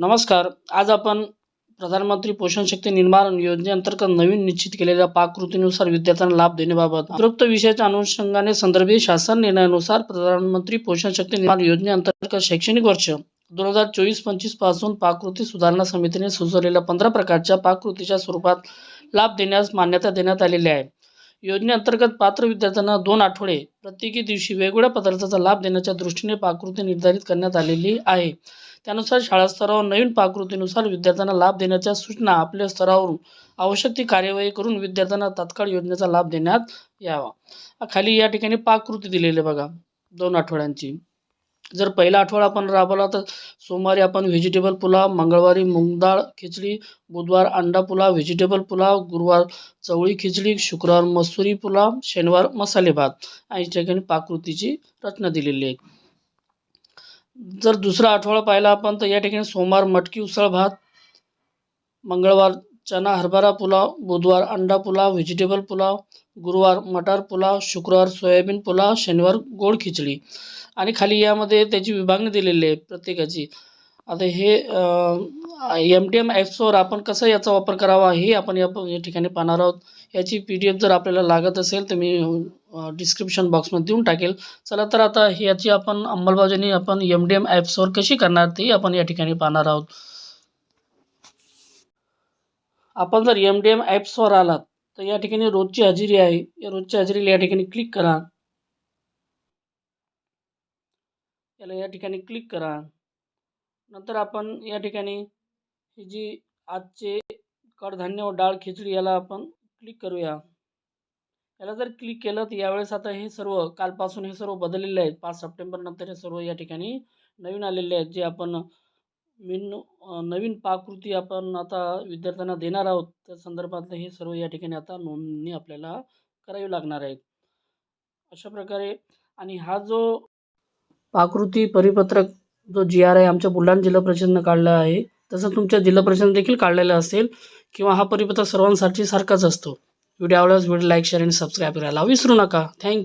नमस्कार. आज आपण प्रधानमंत्री पोषण शक्ती निर्माण योजनेअंतर्गत नवीन निश्चित केलेल्या पाककृतीनुसार विद्यार्थ्यांना लाभ देण्याबाबत उपयुक्त विषयाच्या अनुषंगाने संदर्भित शासन निर्णयानुसार प्रधानमंत्री पोषण शक्ती निर्माण योजनेअंतर्गत शैक्षणिक वर्ष दोन हजार चोवीस पंचवीसपासून पाककृती सुधारणा समितीने सुचवलेल्या पंधरा प्रकारच्या पाककृतीच्या स्वरूपात लाभ देण्यास मान्यता देण्यात आलेली आहे. योजनेअंतर्गत पात्र विद्यार्थ्यांना दोन आठवडे प्रत्येकी दिवशी वेगवेगळ्या पदार्थाचा लाभ देण्याच्या दृष्टीने पाककृती निर्धारित करण्यात आलेली आहे. त्यानुसार शाळा स्तरावर नवीन पाककृतीनुसार विद्यार्थ्यांना लाभ देण्याच्या सूचना आपल्या स्तरावरून आवश्यक ती कार्यवाही करून विद्यार्थ्यांना तात्काळ योजनेचा लाभ देण्यात यावा. खाली या ठिकाणी पाककृती दिलेली आहे बघा दोन आठवड्यांची. जर पहिला आठवडा आपण राबवला तर सोमवारी आपण व्हेजिटेबल पुलाव मंगळवारी मूग खिचडी बुधवार अंडा पुलाव व्हेजिटेबल पुलाव गुरुवार चवळी खिचडी शुक्रवार मसुरी पुलाव शनिवार मसाले भात आणि या ठिकाणी पाककृतीची रचना दिलेली आहे. जर दुसरा आठवडा पाहिला आपण तर या ठिकाणी सोमवार मटकी उसळ भात मंगळवार चना हरभरा पुलाव बुधवार अंडा पुलाव व्हेजिटेबल पुलाव गुरुवार मटार पुलाव शुक्रवार सोयाबीन पुलाव शनिवार गोड खिचडी. आणि खाली यामध्ये त्याची विभागणी दिलेली आहे प्रत्येकाची. आता हे एम टी एम ॲप्सवर आपण कसं याचा वापर करावा हे आपण या ठिकाणी पाहणार आहोत. याची पी डी एफ जर आपल्याला लागत असेल तर मी डिस्क्रिप्शन बॉक्समध्ये देऊन टाकेल. चला तर आता ह्याची आपण अंमलबजावणी आपण एम डी एम ॲप्सवर कशी करणार ती आपण या ठिकाणी पाहणार आहोत. आपण जर एम डी एम ॲप्सवर आलात तर या ठिकाणी रोजची हजेरी आहे. या रोजच्या हजेरीला या ठिकाणी क्लिक करा. याला या ठिकाणी क्लिक करा. नंतर आपण या ठिकाणी ही जी आजचे कडधान्य व डाळ खिचडी याला आपण क्लिक करूया. याला जर क्लिक केलं तर यावेळेस आता हे सर्व कालपासून हे सर्व बदललेले आहेत. पाच सप्टेंबर नंतर हे सर्व या ठिकाणी नवीन आलेले आहेत. जे आपण मिन नवीन पाककृती आपण आता विद्यार्थ्यांना देणार आहोत त्या संदर्भातलं हे सर्व या ठिकाणी आता नोंदणी आपल्याला करावी लागणार आहेत अशा प्रकारे आणि हा जो पाककृती परिपत्रक जो जी आर आहे आमच्या बुलढाणा जिल्हा परिषदेनं काढला आहे तसं तुमच्या जिल्हा परिषदेने देखील काढलेला असेल किंवा हा परिपत्रक सर्वांसाठी सारखाच असतो. व्हिडिओ आवडल्यास व्हिडिओ लाईक शेअर आणि सबस्क्राईब करायला विसरू नका. थँक्यू.